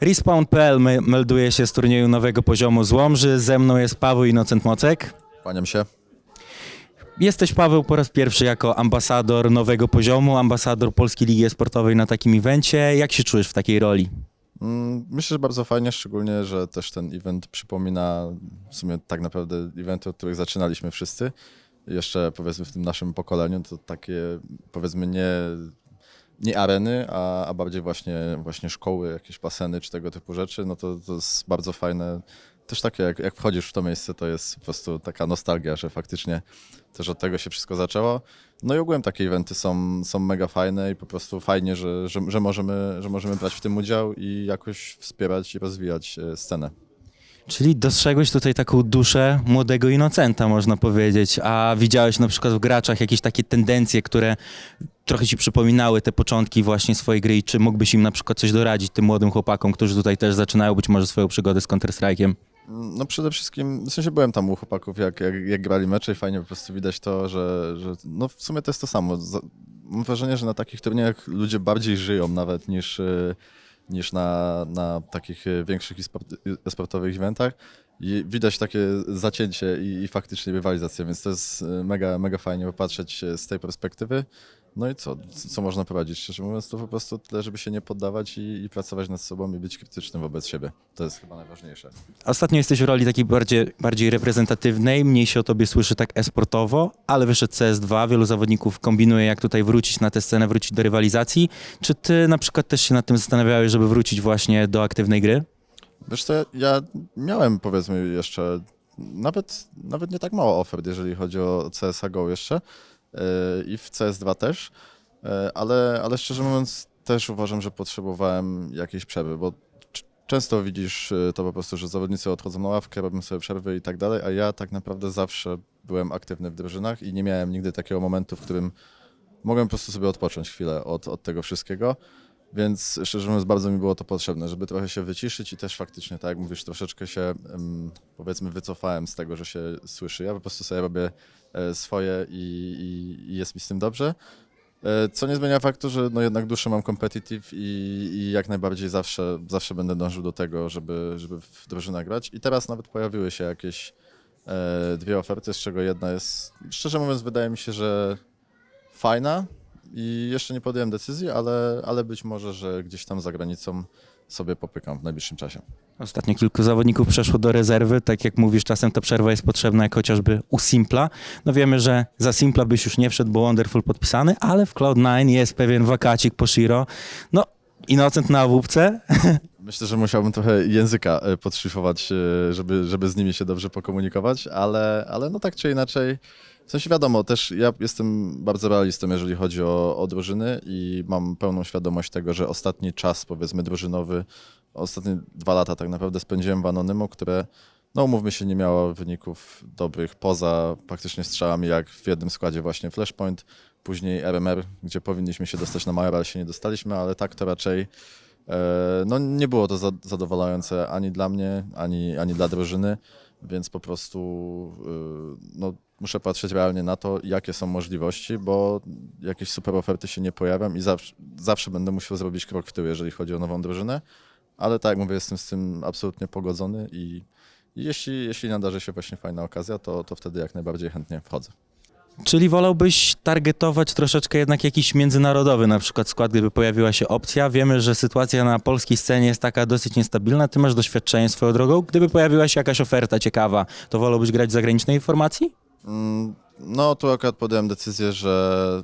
Respawn.pl me- melduje się z turnieju nowego poziomu z Łomży. Ze mną jest Paweł Inocent Mocek. Kłaniam się. Jesteś, Paweł, po raz pierwszy jako ambasador nowego poziomu, ambasador Polskiej Ligi Sportowej na takim evencie. Jak się czujesz w takiej roli? Mm, Myślę, że bardzo fajnie, szczególnie, że też ten event przypomina w sumie tak naprawdę eventy, od których zaczynaliśmy wszyscy. Jeszcze powiedzmy w tym naszym pokoleniu to takie powiedzmy nie, nie areny, a, a bardziej właśnie, właśnie szkoły, jakieś baseny czy tego typu rzeczy, no to, to jest bardzo fajne. Też takie, jak, jak wchodzisz w to miejsce, to jest po prostu taka nostalgia, że faktycznie też od tego się wszystko zaczęło. No i ogółem takie eventy są, są mega fajne i po prostu fajnie, że, że, że, możemy, że możemy brać w tym udział i jakoś wspierać i rozwijać e, scenę. Czyli dostrzegłeś tutaj taką duszę młodego Inocenta, można powiedzieć. A widziałeś na przykład w graczach jakieś takie tendencje, które trochę ci przypominały te początki właśnie swojej gry i czy mógłbyś im na przykład coś doradzić tym młodym chłopakom, którzy tutaj też zaczynają być może swoją przygodę z Counter-Strike'iem? No przede wszystkim, w sensie byłem tam u chłopaków, jak, jak, jak grali mecze i fajnie po prostu widać to, że, że no w sumie to jest to samo. Mam wrażenie, że na takich turniejach ludzie bardziej żyją nawet niż, e, niż na, na takich e, większych e-sport- e-sportowych eventach. I widać takie zacięcie i, i faktycznie rywalizację, więc to jest e, mega, mega fajnie popatrzeć e, z tej perspektywy. No i co, co można prowadzić? Szczerze mówiąc, to po prostu tyle, żeby się nie poddawać i, i pracować nad sobą i być krytycznym wobec siebie. To jest chyba najważniejsze. Ostatnio jesteś w roli takiej bardziej, bardziej reprezentatywnej, mniej się o tobie słyszy tak esportowo, ale wyszedł CS2, wielu zawodników kombinuje jak tutaj wrócić na tę scenę, wrócić do rywalizacji. Czy ty na przykład też się nad tym zastanawiałeś, żeby wrócić właśnie do aktywnej gry? Wiesz co, ja, ja miałem powiedzmy jeszcze nawet, nawet nie tak mało ofert, jeżeli chodzi o CSGO jeszcze i w CS2 też, yy, ale, ale szczerze mówiąc też uważam, że potrzebowałem jakiejś przerwy, bo często widzisz yy, to po prostu, że zawodnicy odchodzą na ławkę, robią sobie przerwy i tak dalej, a ja tak naprawdę zawsze byłem aktywny w drużynach i nie miałem nigdy takiego momentu, w którym mogłem po prostu sobie odpocząć chwilę od, od tego wszystkiego. Więc szczerze mówiąc, bardzo mi było to potrzebne, żeby trochę się wyciszyć i też faktycznie, tak jak mówisz, troszeczkę się powiedzmy wycofałem z tego, że się słyszy. Ja po prostu sobie robię e, swoje i, i, i jest mi z tym dobrze. E, Co nie zmienia faktu, że no jednak duszę mam competitive i, i jak najbardziej zawsze, zawsze będę dążył do tego, żeby, żeby w drużynę grać. I teraz nawet pojawiły się jakieś e, dwie oferty, z czego jedna jest, szczerze mówiąc, wydaje mi się, że fajna i jeszcze nie podjąłem decyzji, ale, ale być może, że gdzieś tam za granicą sobie popykam w najbliższym czasie. Ostatnio kilku zawodników przeszło do rezerwy, tak jak mówisz, czasem ta przerwa jest potrzebna, jak chociażby u Simpla. No wiemy, że za Simpla byś już nie wszedł, bo Wonderful podpisany, ale w Cloud9 jest pewien wakacik po Shiro. No, Innocent na łupce, Myślę, że musiałbym trochę języka e, podszlifować, e, żeby, żeby z nimi się dobrze pokomunikować, ale, ale no tak czy inaczej, w sensie wiadomo, też ja jestem bardzo realistą, jeżeli chodzi o, o drużyny i mam pełną świadomość tego, że ostatni czas, powiedzmy, drużynowy, ostatnie dwa lata tak naprawdę spędziłem w Anonymu, które, no umówmy się, nie miało wyników dobrych, poza praktycznie strzałami, jak w jednym składzie właśnie Flashpoint, później RMR, gdzie powinniśmy się dostać na Major, ale się nie dostaliśmy, ale tak to raczej No nie było to za- zadowalające ani dla mnie, ani, ani dla drużyny, więc po prostu y, no, muszę patrzeć realnie na to, jakie są możliwości, bo jakieś super oferty się nie pojawią i zawsze, zawsze będę musiał zrobić krok w tył, jeżeli chodzi o nową drużynę, ale tak jak mówię, jestem z tym absolutnie pogodzony i jeśli, jeśli nadarzy się właśnie fajna okazja, to, to wtedy jak najbardziej chętnie wchodzę. Czyli wolałbyś targetować troszeczkę jednak jakiś międzynarodowy na przykład skład, gdyby pojawiła się opcja. Wiemy, że sytuacja na polskiej scenie jest taka dosyć niestabilna. Ty masz doświadczenie swoją drogą. Gdyby pojawiła się jakaś oferta ciekawa, to wolałbyś grać w zagranicznej formacji? Mm, No, tu akurat podjąłem decyzję, że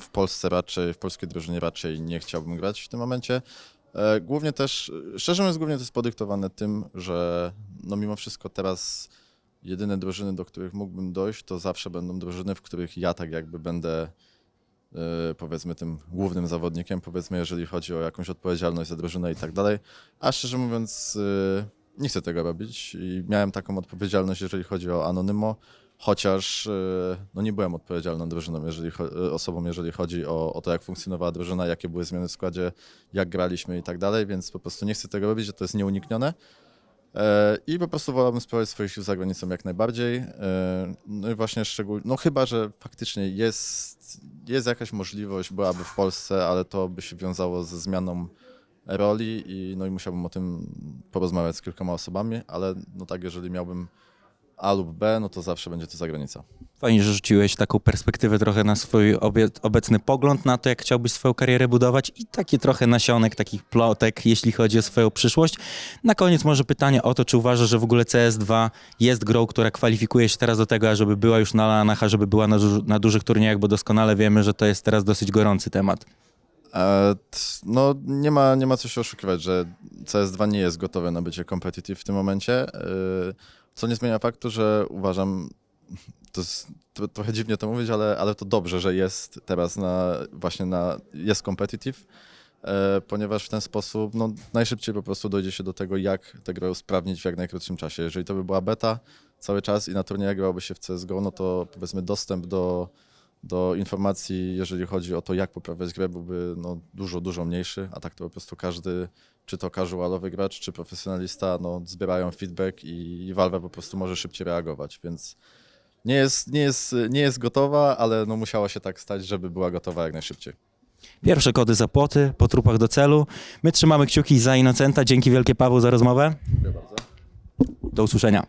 w Polsce raczej, w polskiej drużynie raczej nie chciałbym grać w tym momencie. E, Głównie też, szczerze mówiąc, głównie to jest podyktowane tym, że no mimo wszystko teraz jedyne drużyny, do których mógłbym dojść, to zawsze będą drużyny, w których ja tak jakby będę e, powiedzmy tym głównym zawodnikiem, powiedzmy jeżeli chodzi o jakąś odpowiedzialność za drużynę i tak dalej. A szczerze mówiąc e, nie chcę tego robić i miałem taką odpowiedzialność, jeżeli chodzi o Anonymo, chociaż e, no nie byłem odpowiedzialną drużyną, jeżeli, osobą, jeżeli chodzi o, o to, jak funkcjonowała drużyna, jakie były zmiany w składzie, jak graliśmy i tak dalej, więc po prostu nie chcę tego robić, że to jest nieuniknione. E, I po prostu wolałbym spróbować swoich sił za granicą jak najbardziej. E, No i właśnie szczególnie, no chyba, że faktycznie jest, jest jakaś możliwość, byłaby w Polsce, ale to by się wiązało ze zmianą roli i, no i musiałbym o tym porozmawiać z kilkoma osobami, ale no tak, jeżeli miałbym A lub B, no to zawsze będzie to zagranica. Fajnie, że rzuciłeś taką perspektywę trochę na swój obie- obecny pogląd na to, jak chciałbyś swoją karierę budować i takie trochę nasionek, takich plotek, jeśli chodzi o swoją przyszłość. Na koniec może pytanie o to, czy uważasz, że w ogóle CS2 jest grą, która kwalifikuje się teraz do tego, ażeby była już na lanach, a żeby była na, duży- na dużych turniejach, bo doskonale wiemy, że to jest teraz dosyć gorący temat. E, t- No, nie ma, nie ma co się oszukiwać, że CS2 nie jest gotowe na bycie competitive w tym momencie, e, co nie zmienia faktu, że uważam, to jest to, trochę dziwnie to mówić, ale, ale to dobrze, że jest teraz na, właśnie na, jest competitive, e, ponieważ w ten sposób no, najszybciej po prostu dojdzie się do tego, jak tę grę usprawnić w jak najkrótszym czasie. Jeżeli to by była beta cały czas i na turniejach grałoby się w CSGO, no to powiedzmy dostęp do do informacji, jeżeli chodzi o to, jak poprawiać grę, byłby no, dużo, dużo mniejszy, a tak to po prostu każdy, czy to casualowy gracz, czy profesjonalista, no, zbierają feedback i, i Valve po prostu może szybciej reagować, więc nie jest, nie jest, nie jest gotowa, ale no, musiało się tak stać, żeby była gotowa jak najszybciej. Pierwsze kody za płoty, po trupach do celu. My trzymamy kciuki za Inocenta. Dzięki wielkie Paweł za rozmowę. Dziękuję bardzo. Do usłyszenia.